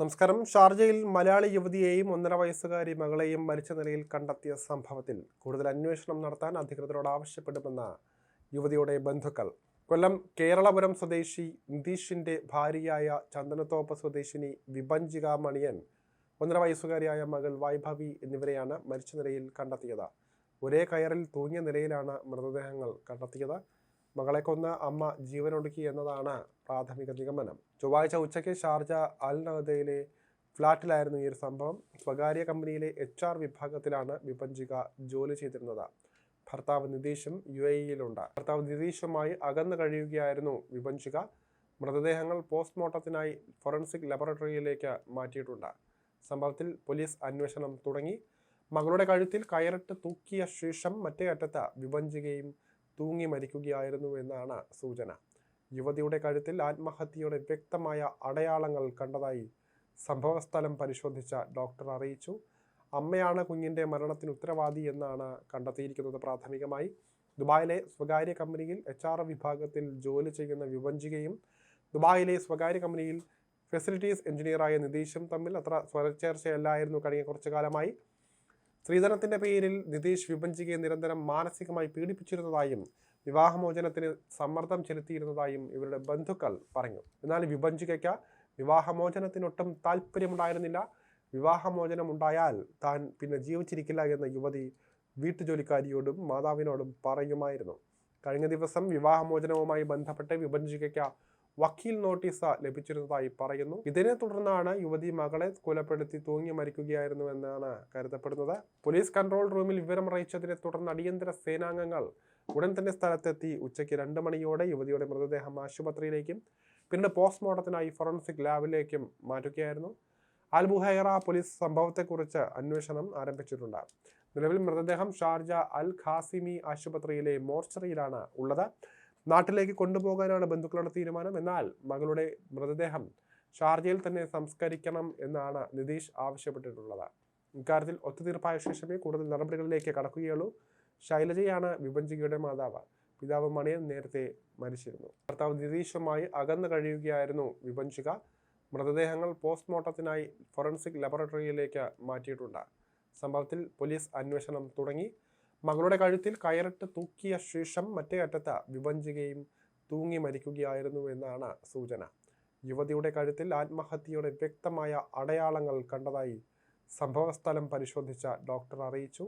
നമസ്കാരം. ഷാർജയിൽ മലയാളി യുവതിയെയും ഒന്നര വയസ്സുകാരി മകളെയും മരിച്ച നിലയിൽ കണ്ടെത്തിയ സംഭവത്തിൽ കൂടുതൽ അന്വേഷണം നടത്താൻ അധികൃതരോട് ആവശ്യപ്പെടുമെന്ന യുവതിയുടെ ബന്ധുക്കൾ. കൊല്ലം കേരളപുരം സ്വദേശി നിതീഷിന്റെ ഭാര്യയായ ചന്ദനത്തോപ്പ് സ്വദേശിനി വിഭഞ്ചിക മണിയൻ ഒന്നര വയസ്സുകാരിയായ മകൾ വൈഭവി എന്നിവരെയാണ് മരിച്ച നിലയിൽ കണ്ടെത്തിയത്. ഒരേ കയറിൽ തൂങ്ങിയ നിലയിലാണ് മൃതദേഹങ്ങൾ കണ്ടെത്തിയത്. മകളെ കൊന്ന് അമ്മ ജീവനൊടുക്കി എന്നതാണ് പ്രാഥമിക നിഗമനം. ചൊവ്വാഴ്ച ഉച്ചയ്ക്ക് ഷാർജ അൽ നഹദയിലെ ഫ്ളാറ്റിലായിരുന്നു ഈ ഒരു സംഭവം. സ്വകാര്യ കമ്പനിയിലെ എച്ച് ആർ വിഭാഗത്തിലാണ് വിപഞ്ചിക ജോലി ചെയ്തിരുന്നത്. ഭർത്താവ് നിതീഷും യു എ ഇയിലുണ്ട്. ഭർത്താവ് നിതീഷുമായി അകന്നു കഴിയുകയായിരുന്നു വിപഞ്ചിക. മൃതദേഹങ്ങൾ പോസ്റ്റ്മോർട്ടത്തിനായി ഫോറൻസിക് ലബോറട്ടറിയിലേക്ക് മാറ്റിയിട്ടുണ്ട്. സംഭവത്തിൽ പോലീസ് അന്വേഷണം തുടങ്ങി. മകളുടെ കഴുത്തിൽ കയറിട്ട് തൂക്കിയ ശേഷം മറ്റേ അറ്റത്ത് വിഭഞ്ചികയും തൂങ്ങി മരിക്കുകയായിരുന്നു എന്നാണ് സൂചന. യുവതിയുടെ കഴുത്തിൽ ആത്മഹത്യയുടെ വ്യക്തമായ അടയാളങ്ങൾ കണ്ടതായി സംഭവസ്ഥലം പരിശോധിച്ച ഡോക്ടർ അറിയിച്ചു. അമ്മയാണ് കുഞ്ഞിന്റെ മരണത്തിന് ഉത്തരവാദി എന്നാണ് കണ്ടെത്തിയിരിക്കുന്നത് പ്രാഥമികമായി. ദുബായിലെ സ്വകാര്യ കമ്പനിയിൽ എച്ച് ആർ വിഭാഗത്തിൽ ജോലി ചെയ്യുന്ന വിവഞ്ചികയും ദുബായിലെ സ്വകാര്യ കമ്പനിയിൽ ഫെസിലിറ്റീസ് എഞ്ചിനീയറായ നിതീഷും തമ്മിൽ അത്ര സ്വരച്ചേർച്ചയല്ലായിരുന്നു. കഴിഞ്ഞ കുറച്ചു കാലമായി സ്ത്രീധനത്തിന്റെ പേരിൽ നിതീഷ് വിഭജികയെ നിരന്തരം മാനസികമായി പീഡിപ്പിച്ചിരുന്നതായും വിവാഹമോചനത്തിന് സമ്മർദ്ദം ചെലുത്തിയിരുന്നതായും ഇവരുടെ ബന്ധുക്കൾ പറഞ്ഞു. എന്നാൽ വിഭജികയ്ക്ക് വിവാഹമോചനത്തിനൊട്ടും താല്പര്യമുണ്ടായിരുന്നില്ല വിവാഹമോചനം ഉണ്ടായാൽ താൻ പിന്നെ ജീവിച്ചിരിക്കില്ല എന്ന യുവതി വീട്ടുജോലിക്കാരിയോടും മാതാവിനോടും പറയുമായിരുന്നു. കഴിഞ്ഞ ദിവസം വിവാഹമോചനവുമായി ബന്ധപ്പെട്ട് വിഭജികയ്ക്ക് വക്കീൽ നോട്ടീസ് ലഭിച്ചിരുന്നതായി പറയുന്നു. ഇതിനെ തുടർന്നാണ് യുവതി മകളെ കൊലപ്പെടുത്തി തൂങ്ങി മരിക്കുകയായിരുന്നു എന്നാണ് കരുതപ്പെടുന്നത്. പോലീസ് കൺട്രോൾ റൂമിൽ വിവരം അറിയിച്ചതിനെ തുടർന്ന് അടിയന്തര സേനാംഗങ്ങൾ ഉടൻ തന്നെ സ്ഥലത്തെത്തി. ഉച്ചയ്ക്ക് രണ്ട് മണിയോടെ യുവതിയുടെ മൃതദേഹം ആശുപത്രിയിലേക്കും പിന്നീട് പോസ്റ്റ്മോർട്ടത്തിനായി ഫോറൻസിക് ലാബിലേക്കും മാറ്റുകയായിരുന്നു. അൽബുഹൈറ പോലീസ് സംഭവത്തെക്കുറിച്ച് അന്വേഷണം ആരംഭിച്ചിട്ടുണ്ട്. നിലവിൽ മൃതദേഹം ഷാർജ അൽ ഖാസിമി ആശുപത്രിയിലെ മോർച്ചറിയിലാണ് ഉള്ളത്. നാട്ടിലേക്ക് കൊണ്ടുപോകാനാണ് ബന്ധുക്കളുടെ തീരുമാനം. എന്നാൽ മകളുടെ മൃതദേഹം ഷാർജയിൽ തന്നെ സംസ്കരിക്കണം എന്നാണ് നിതീഷ് ആവശ്യപ്പെട്ടിട്ടുള്ളത്. ഇക്കാര്യത്തിൽ ഒത്തുതീർപ്പായ ശേഷമേ കൂടുതൽ നടപടികളിലേക്ക് കടക്കുകയുള്ളൂ. ശൈലജയാണ് വിപഞ്ചികയുടെ മാതാവ്. പിതാവ് മണിയൻ നേരത്തെ മരിച്ചിരുന്നു. ഭർത്താവ് നിതീഷുമായി അകന്നു കഴിയുകയായിരുന്നു വിപഞ്ചിക മൃതദേഹങ്ങൾ പോസ്റ്റ്മോർട്ടത്തിനായി ഫോറൻസിക് ലബോറട്ടറിയിലേക്ക് മാറ്റിയിട്ടുണ്ട്. സംഭവത്തിൽ പോലീസ് അന്വേഷണം തുടങ്ങി. മകളുടെ കഴുത്തിൽ കയറിട്ട് തൂക്കിയ ശേഷം മറ്റേ അറ്റത്ത് വിഭജിക്കുകയും തൂങ്ങി മരിക്കുകയായിരുന്നു എന്നാണ് സൂചന. യുവതിയുടെ കഴുത്തിൽ ആത്മഹത്യയുടെ വ്യക്തമായ അടയാളങ്ങൾ കണ്ടതായി സംഭവസ്ഥലം പരിശോധിച്ച ഡോക്ടർ അറിയിച്ചു.